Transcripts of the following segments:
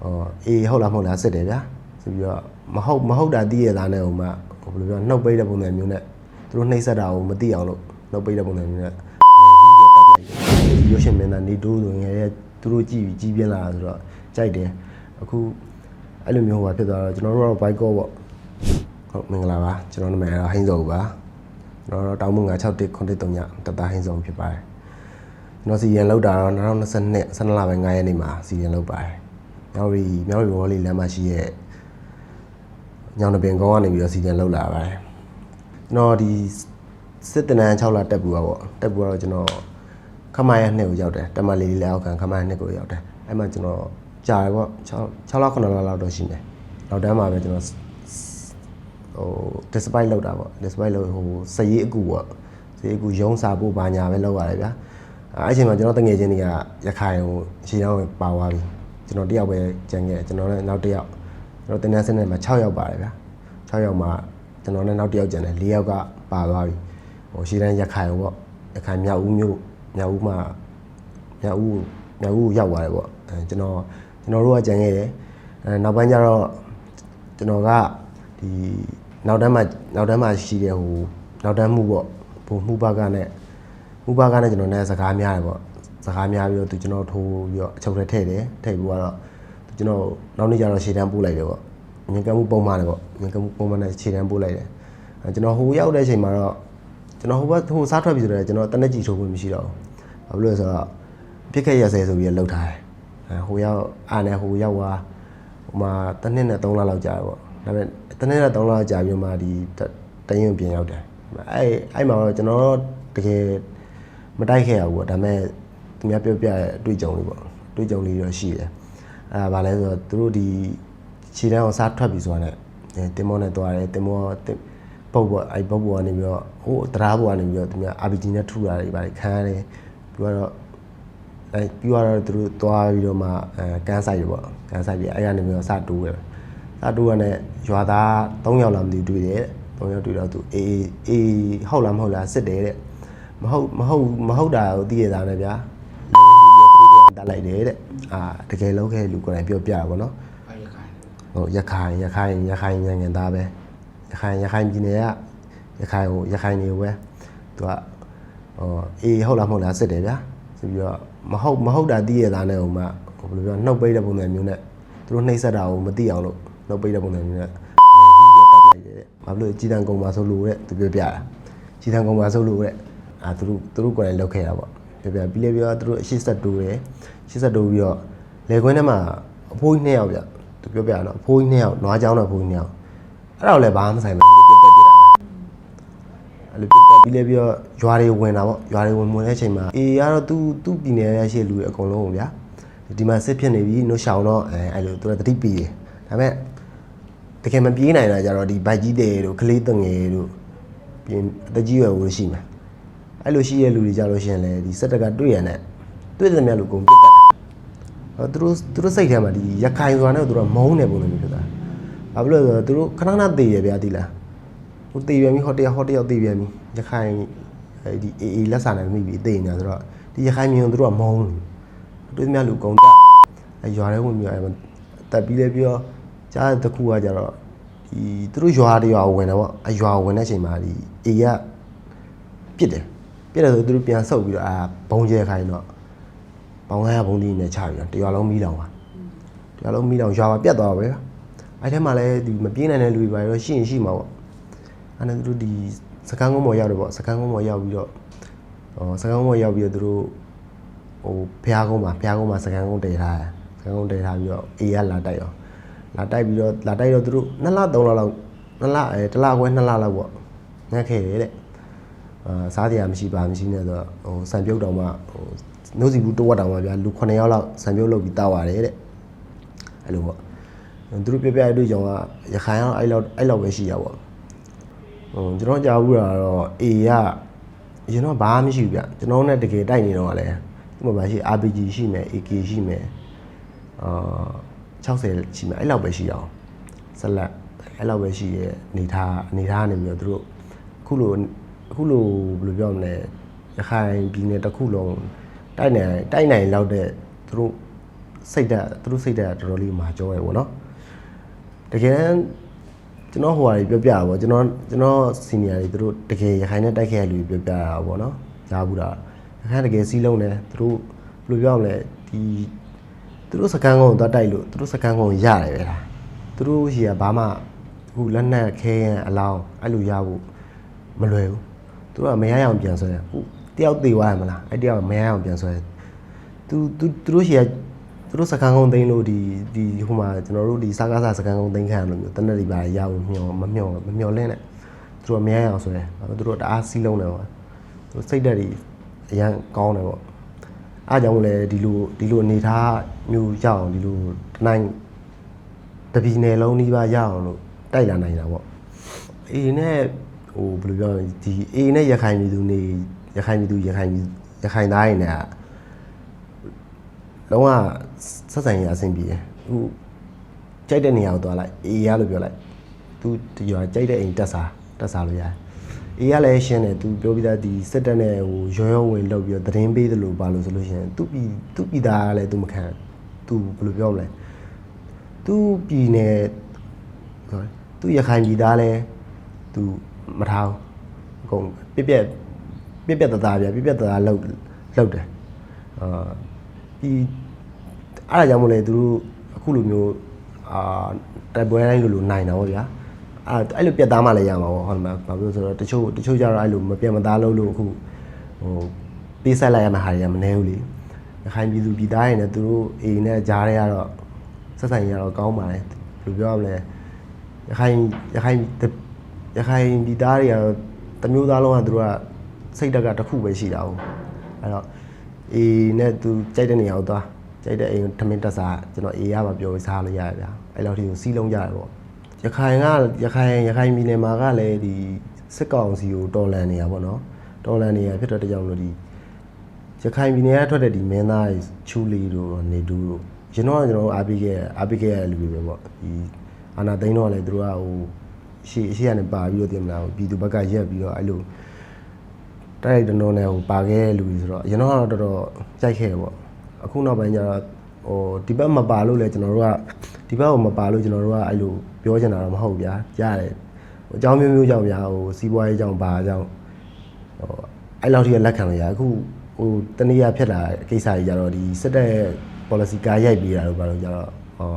ဟောအေးဟုတ်လားမဟုတ်လားစစ်တယ်ဗျာဆိုပြီးတော့မဟုတ်မဟုတ်တာသိရသားနဲ့ဟိုမှဟိုဘယ်လိုပြောနှုတ်ပိတ်တဲ့ပုံစံမျိုးနဲ့သူတို့နှိမ့်ဆက်တာကိုမသိအောင်လို့နှုတ်ပိတ်တဲ့ပုံစံမျိုးနဲ့လေပြီးတော့တပ်လိုက်တယ်ရွှေရှင်မင်းသားနေတိုးဆိုငယ်ရဲ့သူတို့ကြည်ပြီးကြီးပြင်းလာတာဆိုတော့ကြိုက်တယ်အခုအဲ့လိုမျိုးဟိုပါဖြစ်သွားတော့ကျွန်တော်တို့ကတော့ဘိုက်ကောပေါ့ဟုတ်မင်္ဂလာပါကျွန်တော်နာမည်ကတော့ဟိန်းစောပါကျွန်တော်တို့တောင်းမငါ61ခွန်တစ်3ညတသားဟိန်းစောဖြစ်ပါတယ်ကျွန်တော်စီရင်လောက်တာတော့2022 12လပိုင်း9ရက်နေ့မှာစီရင်လောက်ပါတယ် မြောက်ရီမြောက်ရီဘောလီလမ်းမှာရှိရဲ့ညောင်တပင်ကောင်းကနေပြီးတော့စီရင်လောက်လာပါတယ်ကျွန်တော်ဒီစစ်တနန်း6လတက်ပူပါပေါ့တက်ပူကတော့ကျွန်တော်ခမရနှစ်ကိုရောက်တယ်တမလေးလေးလက်အောက်ခံခမရနှစ်ကိုရောက်တယ်အဲ့မှာကျွန်တော်ကြာတယ်ပေါ့6 6လ9လလောက်တော့ရှိမယ်နောက်တန်းမှာပဲကျွန်တော်ဟို despite လောက်တာပေါ့ despite လောက်ဟိုစရေးအကူပေါ့စရေးအကူရုံးစာဖို့ဘာညာပဲလောက်ရတယ်ဗျာအဲ့အချိန်မှာကျွန်တော်တငယ်ချင်းတွေကရခိုင်ဟိုရှေ့တော့ပါသွားပြီ ကျွန်တော်တယောက်ပဲကြံခဲ့ကျွန်တော်လည်းနောက်တစ်ယောက်ကျွန်တော်တင်တဲ့စနစ်မှာ6ယောက်ပါတယ်ဗျာ6ယောက်မှာကျွန်တော်လည်းနောက်တစ်ယောက်ကြံတယ်4ယောက်ကပါသွားပြီဟိုရှေ့တန်းရခိုင်ပေါ့ရခိုင်မြောက်ဦးမြို့မြောက်ဦးမှာမြောက်ဦးမြောက်ဦးရောက်သွားတယ်ပေါ့အဲကျွန်တော်ကျွန်တော်တို့ကကြံခဲ့တယ်အဲနောက်ပိုင်းကျတော့ကျွန်တော်ကဒီနောက်တန်းမှာနောက်တန်းမှာရှိတဲ့ဟိုနောက်တန်းမှုပေါ့ဘုံမှုဘကနဲ့မှုဘကနဲ့ကျွန်တော်နဲ့စကားများတယ်ပေါ့ စကားများပြီးတော့သူကျွန်တော်ထိုးပြီးတော့အချုပ်ထဲထည့်တယ်ထည့်ပြီးတော့သူကျွန်တော်နောက်နေ့ကျတော့ရှေ့တန်းပို့လိုက်တယ်ပေါ့ငင်ကမှုပုံမှန်တယ်ပေါ့ငင်ကမှုပုံမှန်နဲ့ရှေ့တန်းပို့လိုက်တယ်အဲကျွန်တော်ဟိုရောက်တဲ့အချိန်မှာတော့ကျွန်တော်ဟိုဘက်ဟိုစားထွက်ပြီဆိုတော့ကျွန်တော်တနက်ကြီးထိုးဖို့မရှိတော့ဘူးဘာလို့လဲဆိုတော့ပြစ်ခက်ရဆဲဆိုပြီးတော့လှုပ်ထားတယ်အဲဟိုရောက်အားနဲ့ဟိုရောက်သွားဟိုမှာတစ်နှစ်နဲ့3လလောက်ကြာတယ်ပေါ့ဒါပေမဲ့တစ်နှစ်နဲ့3လလောက်ကြာပြီးမှဒီတရင်ပြင်ရောက်တယ်အဲ့အဲ့မှာတော့ကျွန်တော်တို့တကယ်မတိုက်ခဲ့ရဘူးပေါ့ဒါပေမဲ့ သူများပြောပြတဲ့အတွေ့အကြုံလေးပေါ့အတွေ့အကြုံလေးတော့ရှိတယ်အဲ့ဒါဗာလဲဆိုတော့သူတို့ဒီခြေတန်းအောင်စားထွက်ပြီဆိုတာနဲ့တင်မောနဲ့တွားတယ်တင်မောပုတ်ပေါ့အဲ့ပုတ်ပေါ်ကနေပြီးတော့ဟိုတရားပေါ်ကနေပြီးတော့သူများ RPG နဲ့ထုတာတွေဗာလေခံရတယ်ပြီးတော့အဲပြီးတော့သူတို့သွားပြီးတော့မှအဲကန်းဆိုင်ရပေါ့ကန်းဆိုင်ပြအဲ့ကနေပြီးတော့စတိုးတယ်စတိုးရတဲ့ရွာသား3ယောက်လောက်မသိတွေ့တယ်3ယောက်တွေ့တော့သူအေးအေးဟုတ်လားမဟုတ်လားစစ်တယ်တဲ့မဟုတ်မဟုတ်မဟုတ်တာကိုသိရတာနဲ့ဗျာလေပြီး တော့သူတို့ကတတ်လိုက်တယ်တဲ့အာတကယ်လုံးခဲ့လူကိုယ်တိုင်ပြောပြတာပေါ့နော်ဘာရခိုင်ဟိုရခိုင်ရခိုင်ရခိုင်နိုင်ငံသားပဲရခိုင်ရခိုင်ပြည်နယ်ကရခိုင်ဟိုရခိုင်နေပဲသူကဟိုအေးဟုတ်လားမဟုတ်လားစစ်တယ်ဗျာဆိုပြီးတော့မဟုတ်မဟုတ်တာသိရသားနဲ့ဟိုမှဟိုဘယ်လိုပြောနှုတ်ပိတ်တဲ့ပုံစံမျိုးနဲ့သူတို့နှိမ့်ဆက်တာကိုမသိအောင်လို့နှုတ်ပိတ်တဲ့ပုံစံမျိုးနဲ့လေပြီးတော့တပ်လိုက်တယ်ဘာလို့ကြီးတန်းကုံပါဆိုလို့တဲ့သူပြောပြတာကြီးတန်းကုံပါဆိုလို့တဲ့အာသူတို့သူတို့ကိုယ်တိုင်လောက်ခဲ့တာပေါ့ ပြပြပြီးလဲပြီးတော့သူတို့အရှိဆက်တိုးတယ်ရှစ်ဆက်တိုးပြီးတော့လေခွင်းထဲမှာအဖိုးကြီးနှစ်ယောက်ပြသူပြောပြတော့အဖိုးကြီးနှစ်ယောက်နွားချောင်းနဲ့အဖိုးကြီးနှစ်ယောက်အဲ့ဒါကိုလည်းဘာမှမဆိုင်ဘူးသူပြတ်တက်ပြတာပဲအဲ့လိုပြတ်တက်ပြီးလဲပြီးတော့ရွာတွေဝင်တာပေါ့ရွာတွေဝင်ဝင်တဲ့အချိန်မှာအေးကတော့သူသူ့ပြည်နယ်ရရှိလူတွေအကုန်လုံးကိုဗျာဒီမှာစစ်ဖြစ်နေပြီနှုတ်ရှောင်တော့အဲအဲ့လိုသူကတတိပီးတယ်ဒါပေမဲ့တကယ်မပြေးနိုင်တာကြတော့ဒီဘိုက်ကြီးတွေတို့ကလေးတငယ်တို့ပြင်အသက်ကြီးရွယ်ဝင်ရှိမှာ အဲ့လိုရှိတဲ့လူတွေကြလို့ရှိရင်လေဒီစက်တကတွေ့ရတဲ့တွေ့တဲ့မြတ်လူကုန်ပြတ်တက်တာဟောသူတို့သူတို့စိတ်ထဲမှာဒီရခိုင်ဆိုတာနဲ့သူတို့ကမုန်းနေပုံစံမျိုးဖြစ်တာဘာဖြစ်လို့လဲဆိုတော့သူတို့ခဏခဏသေးရဗျာဒီလားဟိုတည်ပြန်ပြီဟောတယောက်ဟောတယောက်တည်ပြန်ပြီရခိုင်အဲဒီအေးအေးလက်စာနိုင်မိပြီအသေးညာဆိုတော့ဒီရခိုင်မျိုးသူတို့ကမုန်းတယ်တွေ့သမျှလူကုန်တက်အဲရွာထဲဝင်ပြီးအဲတက်ပြီးလဲပြီးတော့ကြားတဲ့တစ်ခုကကြတော့ဒီသူတို့ရွာတွေရွာကိုဝင်တယ်ပေါ့အဲရွာကိုဝင်တဲ့အချိန်မှာဒီအေးကပြစ်တယ် ပြစ်တယ်ဆိုသူတို့ပြန်ဆုပ်ပြီးတော့အာဘုံကျဲခိုင်းတော့ဘောင်ငါးရဘုံဒီနဲ့ချပြီးတော့တရွာလုံးမီးလောင်ပါတရွာလုံးမီးလောင်ရွာမှာပြတ်သွားပါပဲအဲထဲမှာလည်းဒီမပြေးနိုင်တဲ့လူတွေပါတော့ရှိရင်ရှိမှာပေါ့အဲ့ဒါသူတို့ဒီစကန်းကုန်းပေါ်ရောက်တယ်ပေါ့စကန်းကုန်းပေါ်ရောက်ပြီးတော့ဟောစကန်းကုန်းပေါ်ရောက်ပြီးတော့သူတို့ဟိုဖျားကုန်းမှာဖျားကုန်းမှာစကန်းကုန်းတည်ထားတယ်စကန်းကုန်းတည်ထားပြီးတော့အေးရလာတိုက်ရောလာတိုက်ပြီးတော့လာတိုက်တော့သူတို့2လ3လလောက်2လအဲ1လခွဲ2လလောက်ပေါ့ငတ်ခဲ့တယ်တဲ့အာ စားတရားမရှိပါမရှိနဲ့ဆိုတော့ဟိုစံပြုတ်တောင်မှဟိုနှုတ်စီဘူးတဝက်တောင်မှဗျာလူ9ယောက်လောက်စံပြုတ်လုပ်ပြီးတောက်ရတယ်တဲ့အဲ့လိုပေါ့သူတို့ပြပြရတဲ့ကြောင့်ကရခိုင်ကတော့အဲ့လောက်အဲ့လောက်ပဲရှိရပါပေါ့ဟိုကျွန်တော်ကြားဘူးတာတော့ A ကရင်တော့ဘာမှမရှိဘူးဗျကျွန်တော်နဲ့တကယ်တိုက်နေတော့ကလည်းဒီမှာပါရှိ RPG ရှိမယ် AK ရှိမယ်အာ60ရှိမယ်အဲ့လောက်ပဲရှိအောင်ဆက်လက်အဲ့လောက်ပဲရှိရဲ့အနေထားအနေထားနေပြီးတော့သူတို့အခုလို အခုလိုဘယ်လိုပြောမလဲရခိုင်ပြည်နယ်တစ်ခုလုံးတိုက်နိုင်တိုက်နိုင်လောက်တဲ့သူတို့စိတ်ဓာတ်သူတို့စိတ်ဓာတ်ကတော်တော်လေးမာကြောရဲပေါ့နော်တကယ်ကျွန်တော်ဟိုဟာတွေပြောပြတာပေါ့ကျွန်တော်ကျွန်တော်စီနီယာတွေသူတို့တကယ်ရခိုင်နဲ့တိုက်ခဲ့ရလူတွေပြောပြတာပေါ့နော်ကြားဘူးတာရခိုင်တကယ်စီးလုံးတယ်သူတို့ဘယ်လိုပြောရမလဲဒီသူတို့စကန်ကုန်းကိုသွားတိုက်လို့သူတို့စကန်ကုန်းကိုရတယ်ပဲလားသူတို့ရှိရဘာမှအခုလက်နက်ခဲရင်အလောင်းအဲ့လိုရဖို့မလွယ်ဘူး သူတို့ကမရရအောင်ပြန်ဆွဲတယ်ဟိုတယောက်သေးသွားရမလားအဲ့တယောက်မရရအောင်ပြန်ဆွဲတယ်သူသူသူတို့ရှိရသူတို့စကန်ကုန်းသိန်းလို့ဒီဒီဟိုမှာကျွန်တော်တို့ဒီစားကားစားစကန်ကုန်းသိန်းခံရလို့မျိုးတနက်ဒီပါရအောင်မျောမမျောမမျောလင်းနဲ့သူတို့အများအောင်ဆိုရယ်ဘာလို့သူတို့တအားစီးလုံးတယ်ပေါ့သူတို့စိတ်ဓာတ်တွေအရန်ကောင်းတယ်ပေါ့အားကြောင့်လည်းဒီလိုဒီလိုအနေထားမျိုးရအောင်ဒီလိုတနိုင်တပီနယ်လုံးနှီးပါရအောင်လို့တိုက်လာနိုင်တာပေါ့အေးနဲ့ ဟိုဘယ်လိုပြောရလဲဒီအေးနဲ့ရခိုင်ပြည်သူနေရခိုင်ပြည်သူရခိုင်ပြည်ရခိုင်သားတွေနဲ့ကလုံးဝဆက်ဆံရေးအဆင်ပြေတယ်ဟိုကြိုက်တဲ့နေရာကိုသွားလိုက်အေးရလို့ပြောလိုက်သူဒီရွာကြိုက်တဲ့အိမ်တက်စားတက်စားလို့ရတယ်အေးရလည်းရှင်းတယ်သူပြောပြီးသားဒီစစ်တပ်နဲ့ဟိုရောရောဝင်လောက်ပြီးတော့သတင်းပေးတယ်လို့ပါလို့ဆိုလို့ရှိရင်သူပြည်သူပြည်သားကလည်းသူမခံသူဘယ်လိုပြောမလဲသူပြည်နယ်ဟုတ်သူရခိုင်ပြည်သားလည်းသူ မထားဘူးအကုန်ပြက်ပြက်ပြက်ပြက်တသားပြပြက်ပြက်တသားလောက်လောက်တယ်အာဒီအဲ့ဒါကြောင့်မို့လဲသူတို့အခုလိုမျိုးအာတိုက်ပွဲတိုင်းလိုလိုနိုင်တာဗောဗျာအဲ့အဲ့လိုပြက်သားမှလည်းရမှာဗောဟုတ်မှာဘာလို့လဲဆိုတော့တချို့တချို့ကြတော့အဲ့လိုမပြတ်မသားလို့လို့အခုဟိုပေးဆက်လိုက်ရမှာဟာတွေကမနှဲဘူးလေရခိုင်ပြည်သူပြည်သားတွေနဲ့သူတို့အိမ်နဲ့ကြားတွေကတော့ဆက်ဆံရေးကတော့ကောင်းပါတယ်ဘယ်လိုပြောရမလဲရခိုင်ရခိုင် ရခိုင်ပြည်သားတွေကတော့တမျိုးသားလုံးကသူတို့ကစိတ်တက်ကတစ်ခုပဲရှိတာဟုတ်အဲ့တော့အေးနဲ့သူကြိုက်တဲ့နေရာကိုသွားကြိုက်တဲ့အိမ်ထမင်းတက်စားကျွန်တော်အေးရပါပြောပြီးစားလို့ရတယ်ဗျာအဲ့လောက်ထိကိုစီးလုံးကြရတယ်ပေါ့ရခိုင်ကရခိုင်ရခိုင်ပြည်နယ်မှာကလည်းဒီစစ်ကောင်စီကိုတော်လန်နေရပါတော့တော်လန်နေရဖြစ်တဲ့တကြောင်လို့ဒီရခိုင်ပြည်နယ်ကထွက်တဲ့ဒီမင်းသားတွေချူလီတို့နေတူတို့ကျွန်တော်ကကျွန်တော်တို့အားပေးခဲ့အားပေးခဲ့ရတဲ့လူတွေပဲပေါ့ဒီအာနာသိန်းတော့လည်းသူတို့ကဟို ရှေ့ရှေ့ကနေပါပြီးတော့တင်မလားဟိုပြည်သူဘက်ကရက်ပြီးတော့အဲ့လိုတိုက်ရိုက်တနုံနဲ့ဟိုပါခဲ့တဲ့လူတွေဆိုတော့ကျွန်တော်ကတော့တော်တော်ကြိုက်ခဲ့တယ်ပေါ့အခုနောက်ပိုင်းကျတော့ဟိုဒီဘက်မပါလို့လည်းကျွန်တော်တို့ကဒီဘက်ကိုမပါလို့ကျွန်တော်တို့ကအဲ့လိုပြောချင်တာတော့မဟုတ်ဘူးဗျာကြားတယ်ဟိုအကြောင်းမျိုးမျိုးကြောင့်ဗျာဟိုစီးပွားရေးကြောင့်ပါကြောင့်ဟိုအဲ့လောက်ထိကလက်ခံလို့ရအခုဟိုတနည်းအားဖြစ်လာတဲ့ကိစ္စကြီးကြတော့ဒီစစ်တပ်ရဲ့ policy ကားရိုက်ပြီးတာလို့ပြောလို့ကြတော့ဟော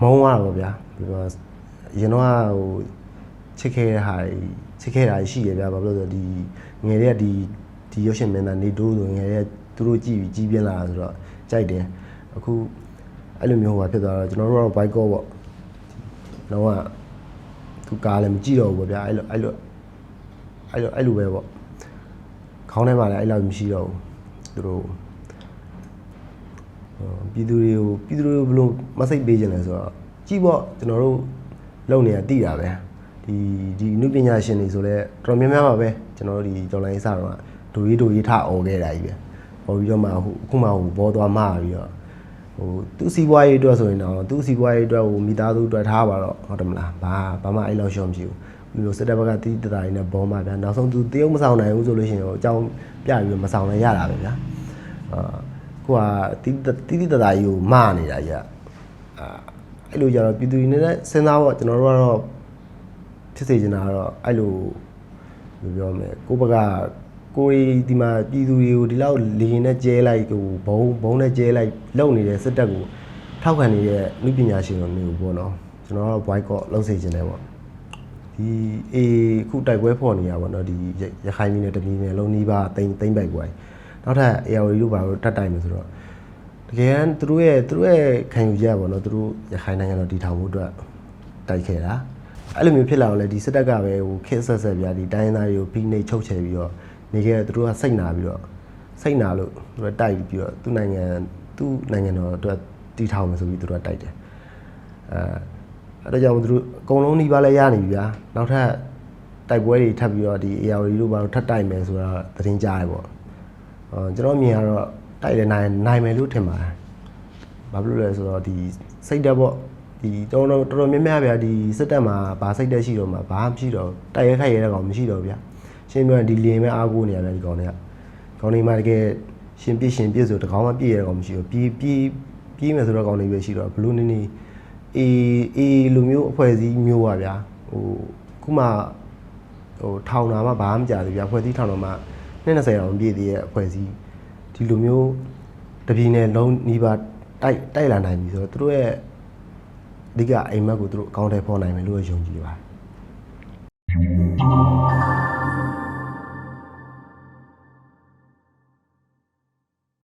မုံရတော့ဗျာဒီမှာအ ရင်တော့ဟိုချစ်ခဲ့တဲ့ဟာတွေချစ်ခဲ့တာရှိရဗျာဘာလို့လဲဆိုတော့ဒီငယ်တွေကဒီဒီရုပ်ရှင်မင်းသားနေတိုးဆိုငယ်တွေကသူတို့ကြည့်ပြီးကြီးပြင်းလာတာဆိုတော့ကြိုက်တယ်အခုအဲ့လိုမျိုးဟိုဖြစ်သွားတော့ကျွန်တော်တို့ကတော့ bike ပေါ့လုံးဝသူကားလည်းမကြည့်တော့ဘူးဗျာအဲ့လိုအဲ့လိုအဲ့လိုအဲ့လိုပဲပေါ့ခေါင်းထဲမှာလည်းအဲ့လောက်မရှိတော့ဘူးသူတို့ဟိုပြည်သူတွေကိုပြည်သူတွေကိုဘယ်လိုမစိတ်ပေးကြလဲဆိုတော့ကြည့်ပေါ့ကျွန်တော်တို့ လုံနေတာတိတာပဲဒီဒီအနုပညာရှင်တွေဆိုလဲတော်တော်များများပါပဲကျွန်တော်တို့ဒီတော်လိုင်းစတော့ဒူရီဒူရီထအော်ခဲ့တာကြီးပဲဟောပြီးတော့မှဟိုအခုမှဟိုဘောသွားမှားပြီးတော့ဟိုသူ့စီးပွားရေးအတွက်ဆိုရင်တော့သူ့စီးပွားရေးအတွက်ဟိုမိသားစုအတွက်ထားပါတော့ဟုတ်တယ်မလားဘာဘာမှအဲ့လောက်ရှော့မရှိဘူးဒီလိုစစ်တပ်ဘက်ကတီးတတားရင်းနဲ့ဘောမှာဗျာနောက်ဆုံးသူတရုတ်မဆောင်နိုင်ဘူးဆိုလို့ရှိရင်ဟိုအကြောင်းပြပြီးတော့မဆောင်နိုင်ရတာပဲဗျာအာကိုကတီးတီးတီးတတားကြီးကိုမနေတာကြီးကအာ အဲ့လိုကြတော့ပြည်သူတွေနဲ့စဉ်းစားဖို့ကျွန်တော်တို့ကတော့ဖြစ်စေချင်တာကတော့အဲ့လိုဘယ်လိုပြောမလဲကိုယ့်ဘက်ကကိုယ်ဒီမှာပြည်သူတွေကိုဒီလောက်လေရင်နဲ့ကျဲလိုက်ဟိုဘုံဘုံနဲ့ကျဲလိုက်လုံနေတဲ့စစ်တပ်ကိုထောက်ခံနေတဲ့လူပညာရှင်တွေကိုပေါ့နော်ကျွန်တော်ကတော့ boycott လုပ်စေချင်တယ်ပေါ့ဒီအေခုတိုက်ပွဲဖော်နေရပါတော့ဒီရခိုင်ပြည်နယ်တပြည်နယ်လုံးနီးပါးတိမ့်တိမ့်ပိုက်ပွဲနောက်ထပ် AR တို့ဘာလို့တက်တိုင်မယ်ဆိုတော့ တကယ်သူတို့ရဲ့သူတို့ရဲ့ခံယူချက်ပေါ့နော်သူတို့ရခိုင်နိုင်ငံတော်တည်ထောင်မှုအတွက်တိုက်ခဲ့တာအဲ့လိုမျိုးဖြစ်လာအောင်လေဒီစစ်တပ်ကပဲဟိုခက်ဆက်ဆက်ပြဒီတိုင်းရင်းသားတွေကိုဖိနှိပ်ချုပ်ချယ်ပြီးတော့နေခဲ့တယ်သူတို့ကစိတ်နာပြီးတော့စိတ်နာလို့သူတို့တိုက်ပြီးတော့သူ့နိုင်ငံသူ့နိုင်ငံတော်အတွက်တည်ထောင်မယ်ဆိုပြီးသူတို့ကတိုက်တယ်အဲအဲ့ဒါကြောင့်မသူတို့အကုန်လုံးနှီးပါလဲရနေပြီဗျာနောက်ထပ်တိုက်ပွဲတွေထပ်ပြီးတော့ဒီ AR တို့ဘာလို့ထပ်တိုက်မယ်ဆိုတာသတင်းကြားရပေါ့အော်ကျွန်တော်မြင်ရတော့ တိုက်လဲနိုင်နိုင်မယ်လို့ထင်ပါတယ်ဘာဖြစ်လို့လဲဆိုတော့ဒီစိတ်တက်ပေါ့ဒီတော်တော်တော်တော်များများဗျာဒီစစ်တပ်မှာဘာစိတ်တက်ရှိတော့မှာဘာမှမရှိတော့တိုက်ရဲခိုက်ရဲတဲ့ကောင်မရှိတော့ဗျာရှင်းပြောရင်ဒီလင်းမဲ့အားကိုးနေရဗျာဒီကောင်တွေကကောင်တွေမှာတကယ်ရှင်ပြစ်ရှင်ပြစ်ဆိုတကောင်မှပြည့်ရတဲ့ကောင်မရှိဘူးပြီးပြီးပြီးမယ်ဆိုတော့ကောင်လေးပဲရှိတော့ဘလို့နေနေအေးအေးလူမျိုးအဖွဲ့အစည်းမျိုးပါဗျာဟိုခုမှဟိုထောင်တာမှဘာမှမကြသေးဗျာအဖွဲ့အစည်းထောင်တော့မှ20တောင်ပြည့်သေးရဲ့အဖွဲ့အစည်း ဒီလိုမျိုးတပြည်နယ်လုံးနီးပါးတိုက်တိုက်လာနိုင်ပြီဆိုတော့သူတို့ရဲ့အဓိကအိမ်မက်ကိုသူတို့အကောင့်ထဲပေါ်နိုင်မယ်လို့ယုံကြည်ပါတယ်